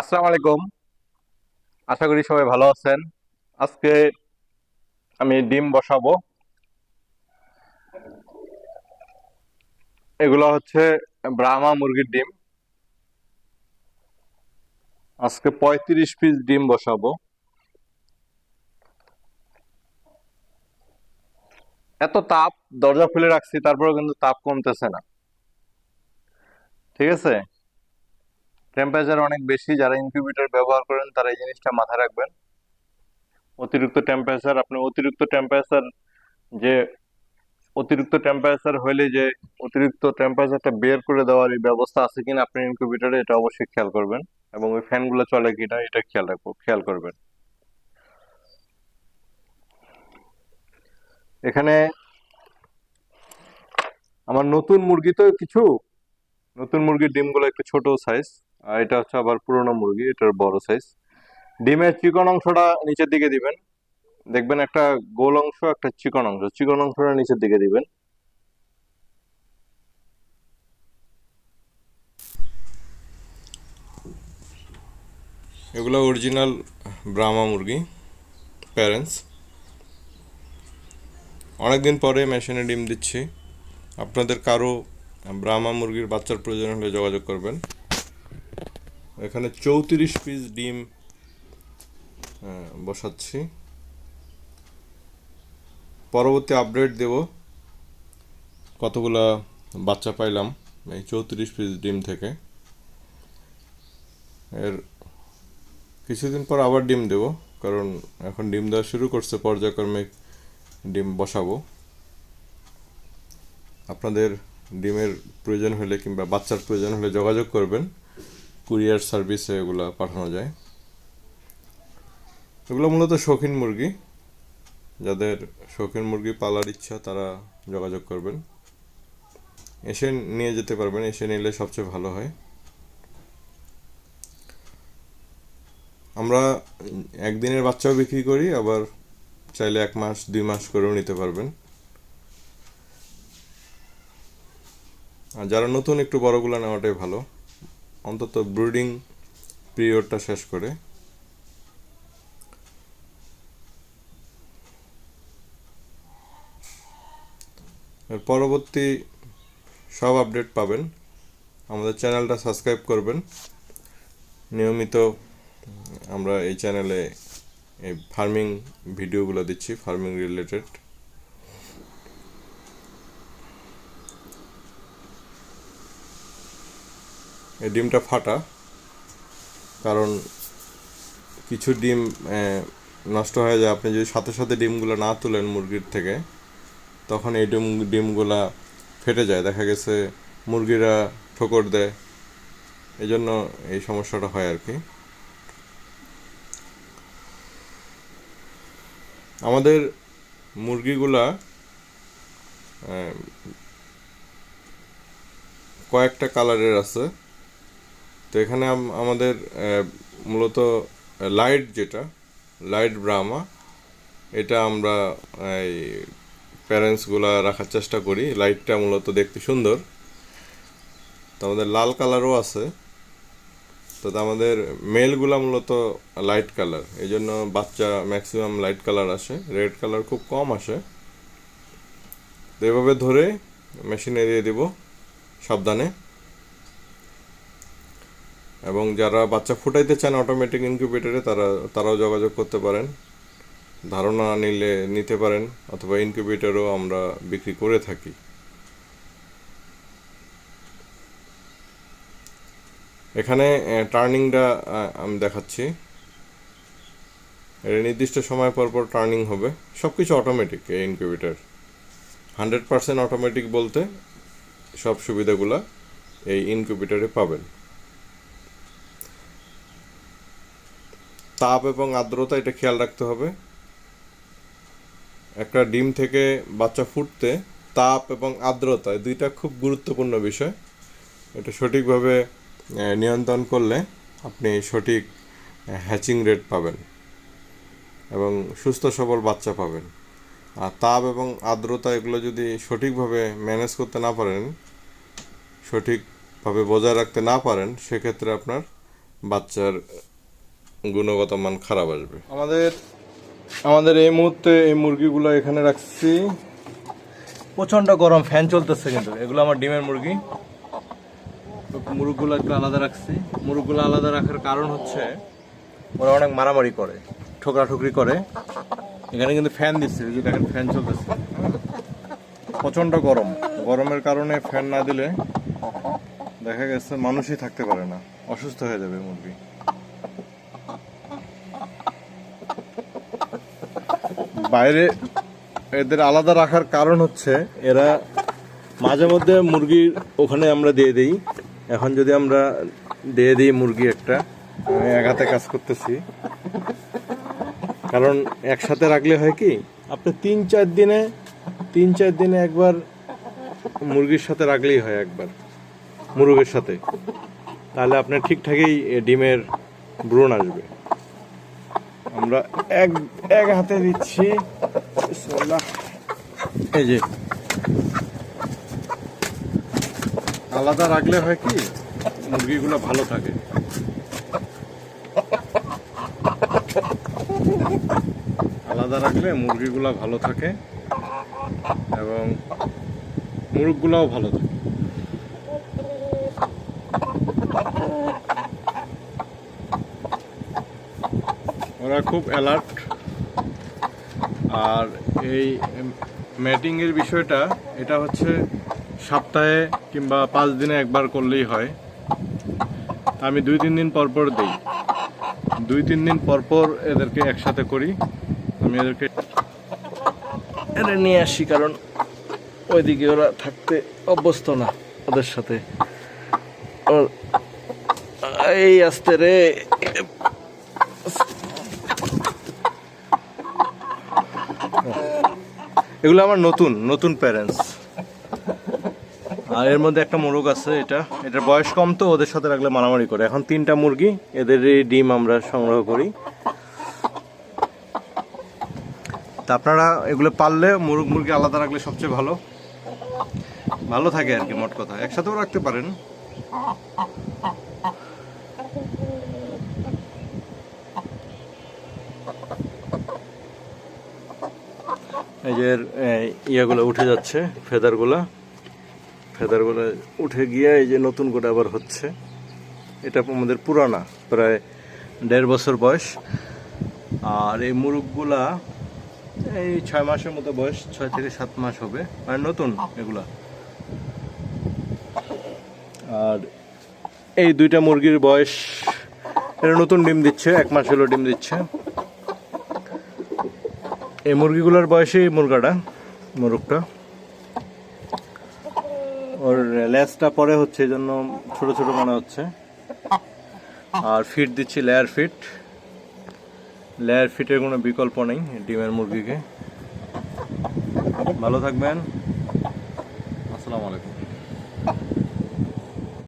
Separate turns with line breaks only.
আসসালামু আলাইকুম। আশা করি সবাই ভালো আছেন। আজকে আমি ডিম বসাবো। এগুলো হচ্ছে ব্রাহ্মা মুরগির ডিম। আজকে পঁয়ত্রিশ পিস ডিম বসাবো। এত তাপ, দরজা খুলে রাখছি, তারপরেও কিন্তু তাপ কমতেছে না। ঠিক আছে? টেম্পারেচার অনেক বেশি, যারা ইনকিউবেটর ব্যবহার করেন, তারা এই জিনিসটা মাথায় রাখবেন। অতিরিক্ত টেম্পারেচার আপনি অতিরিক্ত টেম্পারেচার যে, অতিরিক্ত টেম্পারেচার হইলে যে, অতিরিক্ত টেম্পারেচারটা বের করে দেওয়ার এই ব্যবস্থা আছে কিনা আপনি ইনকিউবেটরে এটা অবশ্যই খেয়াল করবেন। এবং ওই ফ্যানগুলো চলে কিনা, এটা খেয়াল রাখব, খেয়াল করবেন। এখানে আমার নতুন মুরগি তো কিছু, নতুন মুরগির ডিমগুলো একটু ছোট সাইজ আর এটা হচ্ছে আবার পুরোনো মুরগি, এটার বড় সাইজ ডিমের চিকন অংশটা নিচের দিকে দিবেন। দেখবেন একটা গোল অংশ, একটা চিকন অংশ। চিকন অংশটা নিচের দিকে দিবেন। এগুলো অরিজিনাল ব্রাহ্মা মুরগি প্যারেন্টস অনেকদিন পরে মেশিনে ডিম দিচ্ছি। আপনাদের কারও ব্রাহ্মা মুরগির বাচ্চার প্রয়োজন হলে যোগাযোগ করবেন। এখানে চৌত্রিশ পিস ডিম বসাচ্ছি। পরবর্তী আপডেট দেব। কতগুলা বাচ্চা পাইলাম এই চৌত্রিশ পিস ডিম থেকে। এর কিছুদিন পর আবার ডিম দেব, কারণ এখন ডিম দেওয়া শুরু করছে পর্যায়ক্রমে ডিম বসাবো। আপনাদের ডিমের প্রয়োজন হলে কিংবা বাচ্চার প্রয়োজন হলে যোগাযোগ করবেন। কুরিয়ার সার্ভিসে এগুলো পাঠানো যায়। এগুলো মূলত শৌখিন মুরগি। যাদের শৌখিন মুরগি পালার ইচ্ছা, তারা যোগাযোগ করবেন। এসে নিয়ে যেতে পারবেন, এসে নিলে সবচেয়ে ভালো হয়। আমরা একদিনের বাচ্চাও বিক্রি করি, আবার চাইলে এক মাস, দুই মাস করেও নিতে পারবেন। আর যারা নতুন, একটু বড়গুলো নেওয়াটাই ভালো। অন্তত ব্রুডিং পিরিয়ডটা শেষ করে। এর পরবর্তী সব আপডেট পাবেন। আমাদের চ্যানেলটা সাবস্ক্রাইব করবেন। নিয়মিত আমরা এই চ্যানেলে এই ফার্মিং ভিডিওগুলো দিচ্ছি, ফার্মিং রিলেটেড। এই ডিমটা ফাটা, কারণ কিছু ডিম নষ্ট হয়ে যায়। আপনি যদি সাথে সাথে ডিমগুলো না তুলেন মুরগির থেকে, তখন এই ডিম, ডিমগুলা ফেটে যায়। দেখা গেছে মুরগিরা ঠোকর দেয়। এই জন্য এই সমস্যাটা হয় আর কি। আমাদের মুরগিগুলা কয়েকটা কালারের আছে। তো এখানে আম- আমাদের মূলত লাইট যেটা লাইট ব্রাহ্মা এটা আমরা এই প্যারেন্টসগুলা রাখার চেষ্টা করি। লাইটটা মূলত দেখতে সুন্দর। তো আমাদের লাল কালারও আছে। তা আমাদের মেলগুলা মূলত লাইট কালার এই জন্য বাচ্চা ম্যাক্সিমাম লাইট কালার আসে। রেড কালার খুব কম আসে। তো এভাবে ধরে মেশিনে দিয়ে দিব সাবধানে। এবং যারা বাচ্চা ফুটাইতে চান অটোমেটিক ইনকিউবেটরে তারা, তারাও যোগাযোগ করতে পারেন। ধারণা নিলে নিতে পারেন, অথবা ইনকিউবেটরও আমরা বিক্রি করে থাকি। এখানে টার্নিংটা আমি দেখাচ্ছি। এটা নির্দিষ্ট সময় পর পর টার্নিং হবে। সব কিছু অটোমেটিক এই ইনকিউবেটর হান্ড্রেড পার্সেন্ট অটোমেটিক বলতে সব সুবিধাগুলা এই ইনকিউবেটরে পাবেন। তাপ এবং আর্দ্রতা এটা খেয়াল রাখতে হবে। একটা ডিম থেকে বাচ্চা ফুটতে তাপ এবং আর্দ্রতা দুইটা খুব গুরুত্বপূর্ণ বিষয়। এটা সঠিকভাবে নিয়ন্ত্রণ করলে আপনি সঠিক হ্যাচিং রেট পাবেন এবং সুস্থ সবল বাচ্চা পাবেন। আর তাপ এবং আর্দ্রতা এগুলো যদি সঠিকভাবে ম্যানেজ করতে না পারেন, সঠিকভাবে বজায় রাখতে না পারেন, সেক্ষেত্রে আপনার বাচ্চার গুণগত মান খারাপ আসবে। আমাদের আমাদের এই মুহূর্তে এই মুরগিগুলো এখানে রাখছি। প্রচণ্ড গরম ফ্যান চলতেছে কিন্তু। এগুলো আমার ডিমের মুরগি। মুরগগুলো একটু আলাদা রাখছি। মুরগগুলো আলাদা রাখার কারণ হচ্ছে ওরা অনেক মারামারি করে ঠোকরাঠুকরি করে। এখানে কিন্তু ফ্যান দিচ্ছে যে দেখেন ফ্যান চলতেছে। প্রচণ্ড গরম। গরমের কারণে ফ্যান না দিলে দেখা গেছে মানুষই থাকতে পারে না। অসুস্থ হয়ে যাবে মুরগি। বাইরে এদের আলাদা রাখার কারণ হচ্ছে এরা মাঝে মধ্যে মুরগি ওখানে আমরা দিয়ে দিই। এখন যদি আমরা দিয়ে দিই মুরগি একটা, আমি এক হাতে কাজ করতেছি। কারণ একসাথে রাখলে হয় কি, আপনি তিন চার দিনে, তিন চার দিনে একবার মুরগির সাথে রাখলেই হয় একবার, মুরগের সাথে। তাহলে আপনার ঠিকঠাকই ডিমের ব্রণ আসবে। আমরা এক এক হাতে দিচ্ছি। এই যে। আলাদা রাখলে হয় কি, মুরগিগুলো ভালো থাকে। আলাদা রাখলে মুরগিগুলো ভালো থাকে এবং মুরগগুলোও ভালো থাকে। ওরা খুব অ্যালার্ট। আর এই ম্যাটিং এর বিষয়টা, এটা হচ্ছে সপ্তাহে কিংবা পাঁচ দিনে একবার করলেই হয়। আমি দুই তিন দিন পর পর দিই। দুই তিন দিন পর পর এদেরকে একসাথে করি। আমি এদেরকে এদের নিয়ে আসি, কারণ ওইদিকে ওরা থাকতে অভ্যস্ত না ওদের সাথে। এই আসতে রে এগুলো আমার নতুন নতুন প্যারেন্টস আর এর মধ্যে একটা মোরগ আছে এটা। এটার বয়স কম তো, ওদের সাথে রাখলে মারামারি করে। এখন তিনটা মুরগি এদের ডিম আমরা সংগ্রহ করি। তা আপনারা এগুলো পাললে মুরগ, মুরগি আলাদা রাখলে সবচেয়ে ভালো। ভালো থাকে আর কি, মোট কথা। একসাথেও রাখতে পারেন। এই যে ইয়েগুলো উঠে যাচ্ছে, ফেদারগুলো। ফেদারগুলো উঠে গিয়ে এই যে নতুন করে আবার হচ্ছে। এটা আমাদের পুরানা, প্রায় দেড় বছর বয়স। আর এই মুরগগুলা এই ছয় মাসের মতো বয়স, ছয় থেকে সাত মাস হবে। মানে নতুন এগুলা। আর এই দুইটা মুরগির বয়স এটা নতুন ডিম দিচ্ছে, এক মাস হলো ডিম দিচ্ছে। এই মুরগিগুলোর বয়সে মুরগাটা, মুরগটা। ওর লেজটা পরে হচ্ছে, এই জন্য ছোটো ছোটো মনে হচ্ছে। আর ফিট দিচ্ছি লেয়ার ফিট। লেয়ার ফিটের কোনো বিকল্প নেই ডিমের মুরগিকে। ভালো থাকবেন। আসসালামু আলাইকুম।